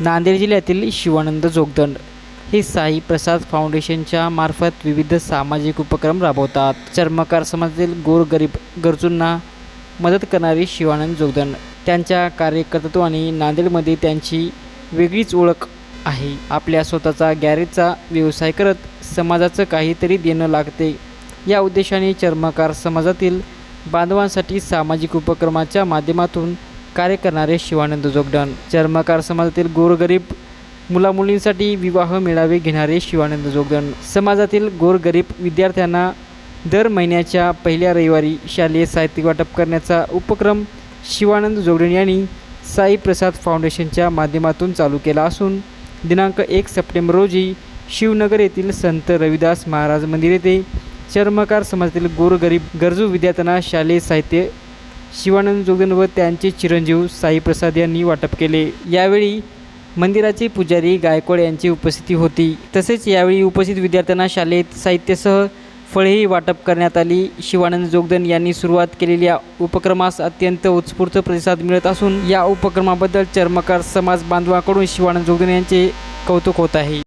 नांदेड जिल्ह्यातील शिवानंद जोगदंड हे साई प्रसाद फाउंडेशनच्या मार्फत विविध सामाजिक उपक्रम राबवतात. चर्मकार समाजातील गोरगरीब गरजूंना मदत करणारे शिवानंद जोगदंड. त्यांच्या कार्यकर्तृत्वाने नांदेडमध्ये त्यांची वेगळीच ओळख आहे. आपल्या स्वतःचा गॅरेजचा व्यवसाय करत समाजाचं काहीतरी देणं लागते. या उद्देशाने चर्मकार समाजातील बांधवांसाठी सामाजिक उपक्रमाच्या माध्यमातून कार्य करणारे शिवानंद जोगदंड चर्मकार समाजातील गोरगरीब मुलामुलींसाठी विवाह मेळावे घेणारे शिवानंद जोगदंड समाजातील गोरगरीब विद्यार्थ्यांना दर महिन्याच्या पहिल्या रविवारी शालेय साहित्य वाटप करण्याचा उपक्रम शिवानंद जोगदंड यांनी साई प्रसाद फाउंडेशनच्या माध्यमातून चालू केला असून दिनांक एक सप्टेंबर रोजी शिवनगर येथील संत रविदास महाराज मंदिर येथे चर्मकार समाजातील गोरगरीब गरजू विद्यार्थ्यांना शालेय साहित्य शिवानंद जोगदंड व त्यांचे चिरंजीव साई प्रसाद यांनी वाटप केले. यावेळी मंदिराचे पुजारी गायकवाड यांची उपस्थिती होती. तसेच यावेळी उपस्थित विद्यार्थ्यांना शालेय साहित्यासह फळेही वाटप करण्यात आली. शिवानंद जोगदन यांनी सुरुवात केलेल्या उपक्रमास अत्यंत उत्स्फूर्त प्रतिसाद मिळत असून या उपक्रमाबद्दल चर्मकार समाज बांधवाकडून शिवानंद जोगदन यांचे कौतुक होत आहे.